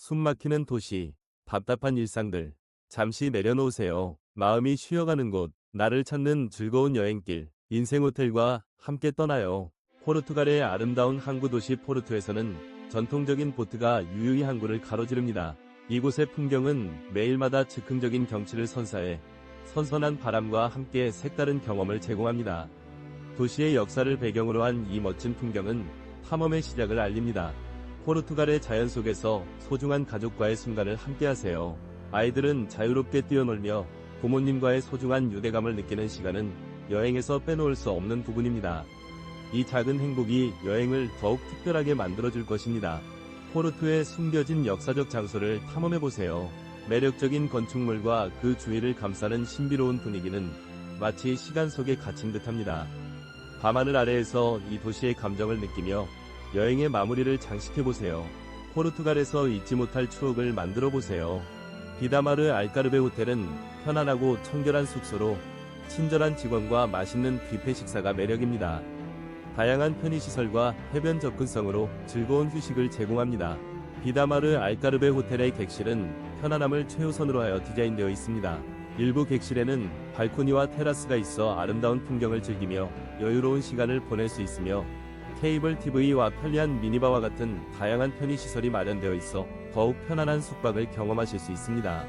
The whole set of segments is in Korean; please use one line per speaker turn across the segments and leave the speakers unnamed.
숨막히는 도시, 답답한 일상들. 잠시 내려놓으세요. 마음이 쉬어가는 곳, 나를 찾는 즐거운 여행길, 인생 호텔과 함께 떠나요. 포르투갈의 아름다운 항구 도시 포르투에서는 전통적인 보트가 유유히 항구를 가로지릅니다. 이곳의 풍경은 매일마다 즉흥적인 경치를 선사해 선선한 바람과 함께 색다른 경험을 제공합니다. 도시의 역사를 배경으로 한 이 멋진 풍경은 탐험의 시작을 알립니다. 포르투갈의 자연 속에서 소중한 가족과의 순간을 함께하세요. 아이들은 자유롭게 뛰어놀며 부모님과의 소중한 유대감을 느끼는 시간은 여행에서 빼놓을 수 없는 부분입니다. 이 작은 행복이 여행을 더욱 특별하게 만들어줄 것입니다. 포르투의 숨겨진 역사적 장소를 탐험해보세요. 매력적인 건축물과 그 주위를 감싸는 신비로운 분위기는 마치 시간 속에 갇힌 듯합니다. 밤하늘 아래에서 이 도시의 감정을 느끼며 여행의 마무리를 장식해보세요. 포르투갈에서 잊지 못할 추억을 만들어보세요. 비다마르 알까르베 호텔은 편안하고 청결한 숙소로 친절한 직원과 맛있는 뷔페 식사가 매력입니다. 다양한 편의시설과 해변 접근성으로 즐거운 휴식을 제공합니다. 비다마르 알까르베 호텔의 객실은 편안함을 최우선으로 하여 디자인되어 있습니다. 일부 객실에는 발코니와 테라스가 있어 아름다운 풍경을 즐기며 여유로운 시간을 보낼 수 있으며 케이블 TV와 편리한 미니바와 같은 다양한 편의시설이 마련되어 있어 더욱 편안한 숙박을 경험하실 수 있습니다.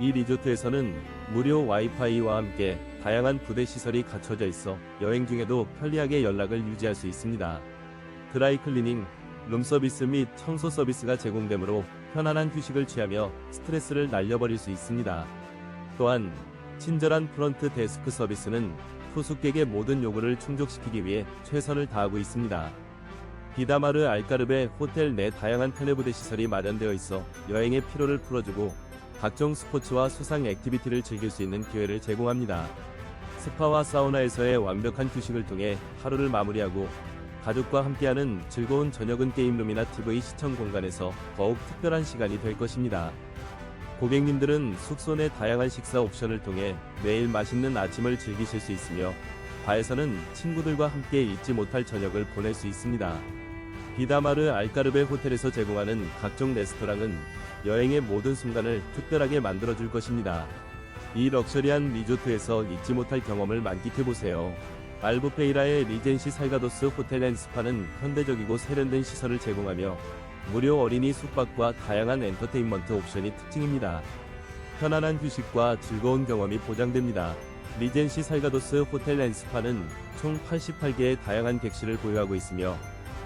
이 리조트에서는 무료 와이파이와 함께 다양한 부대 시설이 갖춰져 있어 여행 중에도 편리하게 연락을 유지할 수 있습니다. 드라이 클리닝, 룸 서비스 및 청소 서비스가 제공되므로 편안한 휴식을 취하며 스트레스를 날려버릴 수 있습니다. 또한 친절한 프런트 데스크 서비스는 투숙객의 모든 요구를 충족시키기 위해 최선을 다하고 있습니다. 비다마르 알까르베 호텔 내 다양한 편의부대 시설이 마련되어 있어 여행의 피로를 풀어주고 각종 스포츠와 수상 액티비티를 즐길 수 있는 기회를 제공합니다. 스파와 사우나에서의 완벽한 휴식을 통해 하루를 마무리하고 가족과 함께하는 즐거운 저녁은 게임룸이나 TV 시청 공간에서 더욱 특별한 시간이 될 것입니다. 고객님들은 숙소 내 다양한 식사 옵션을 통해 매일 맛있는 아침을 즐기실 수 있으며 바에서는 친구들과 함께 잊지 못할 저녁을 보낼 수 있습니다. 비다마르 알까르베 호텔에서 제공하는 각종 레스토랑은 여행의 모든 순간을 특별하게 만들어줄 것입니다. 이 럭셔리한 리조트에서 잊지 못할 경험을 만끽해보세요. 알부페이라의 리젠시 살가도스 호텔 앤 스파는 현대적이고 세련된 시설을 제공하며 무료 어린이 숙박과 다양한 엔터테인먼트 옵션이 특징입니다. 편안한 휴식과 즐거운 경험이 보장됩니다. 리젠시 살가도스 호텔 앤 스파는 총 88개의 다양한 객실을 보유하고 있으며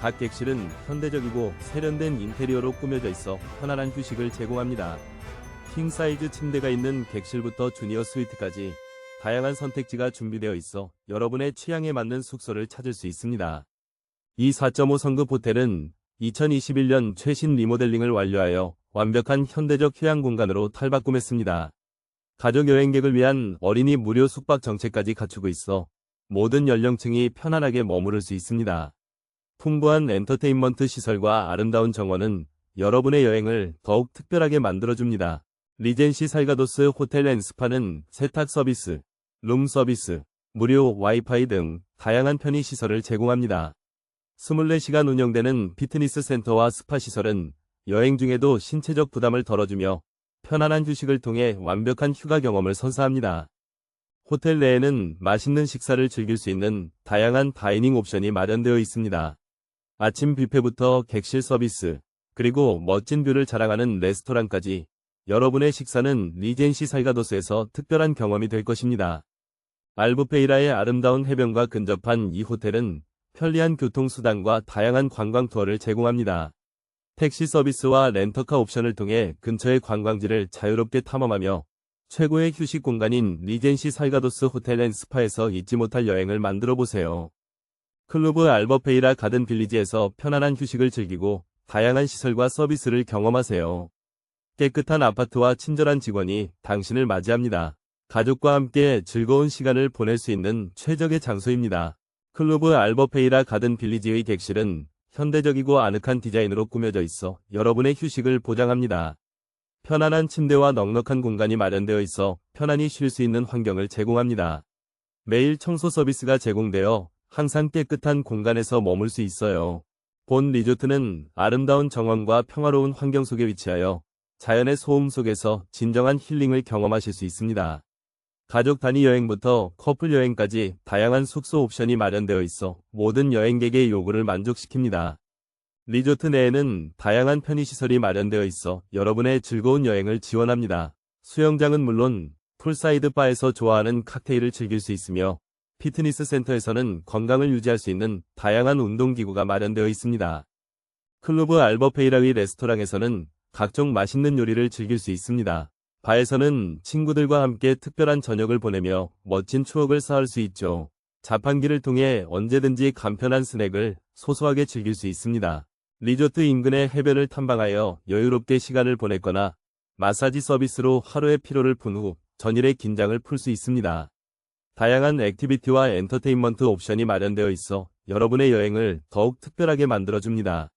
각 객실은 현대적이고 세련된 인테리어로 꾸며져 있어 편안한 휴식을 제공합니다. 킹 사이즈 침대가 있는 객실부터 주니어 스위트까지 다양한 선택지가 준비되어 있어 여러분의 취향에 맞는 숙소를 찾을 수 있습니다. 이 4.5 성급 호텔은 2021년 최신 리모델링을 완료하여 완벽한 현대적 휴양 공간으로 탈바꿈했습니다. 가족 여행객을 위한 어린이 무료 숙박 정책까지 갖추고 있어 모든 연령층이 편안하게 머무를 수 있습니다. 풍부한 엔터테인먼트 시설과 아름다운 정원은 여러분의 여행을 더욱 특별하게 만들어줍니다. 리젠시 살가도스 호텔 앤 스파는 세탁 서비스, 룸 서비스, 무료 와이파이 등 다양한 편의 시설을 제공합니다. 24시간 운영되는 피트니스 센터와 스파 시설은 여행 중에도 신체적 부담을 덜어주며 편안한 휴식을 통해 완벽한 휴가 경험을 선사합니다. 호텔 내에는 맛있는 식사를 즐길 수 있는 다양한 다이닝 옵션이 마련되어 있습니다. 아침 뷔페부터 객실 서비스, 그리고 멋진 뷰를 자랑하는 레스토랑까지 여러분의 식사는 리젠시 살가도스에서 특별한 경험이 될 것입니다. 알부페이라의 아름다운 해변과 근접한 이 호텔은 편리한 교통수단과 다양한 관광 투어를 제공합니다. 택시 서비스와 렌터카 옵션을 통해 근처의 관광지를 자유롭게 탐험하며 최고의 휴식 공간인 리젠시 살가도스 호텔 앤 스파에서 잊지 못할 여행을 만들어 보세요. 클루브 알버페이라 가든 빌리지에서 편안한 휴식을 즐기고 다양한 시설과 서비스를 경험하세요. 깨끗한 아파트와 친절한 직원이 당신을 맞이합니다. 가족과 함께 즐거운 시간을 보낼 수 있는 최적의 장소입니다. 클루브 알버페이라 가든 빌리지의 객실은 현대적이고 아늑한 디자인으로 꾸며져 있어 여러분의 휴식을 보장합니다. 편안한 침대와 넉넉한 공간이 마련되어 있어 편안히 쉴 수 있는 환경을 제공합니다. 매일 청소 서비스가 제공되어 항상 깨끗한 공간에서 머물 수 있어요. 본 리조트는 아름다운 정원과 평화로운 환경 속에 위치하여 자연의 소음 속에서 진정한 힐링을 경험하실 수 있습니다. 가족 단위 여행부터 커플 여행까지 다양한 숙소 옵션이 마련되어 있어 모든 여행객의 요구를 만족시킵니다. 리조트 내에는 다양한 편의시설이 마련되어 있어 여러분의 즐거운 여행을 지원합니다. 수영장은 물론 풀사이드 바에서 좋아하는 칵테일을 즐길 수 있으며 피트니스 센터에서는 건강을 유지할 수 있는 다양한 운동기구가 마련되어 있습니다. 클로브 알버페이라의 레스토랑에서는 각종 맛있는 요리를 즐길 수 있습니다. 바에서는 친구들과 함께 특별한 저녁을 보내며 멋진 추억을 쌓을 수 있죠. 자판기를 통해 언제든지 간편한 스낵을 소소하게 즐길 수 있습니다. 리조트 인근의 해변을 탐방하여 여유롭게 시간을 보냈거나 마사지 서비스로 하루의 피로를 푼 후 전일의 긴장을 풀 수 있습니다. 다양한 액티비티와 엔터테인먼트 옵션이 마련되어 있어 여러분의 여행을 더욱 특별하게 만들어줍니다.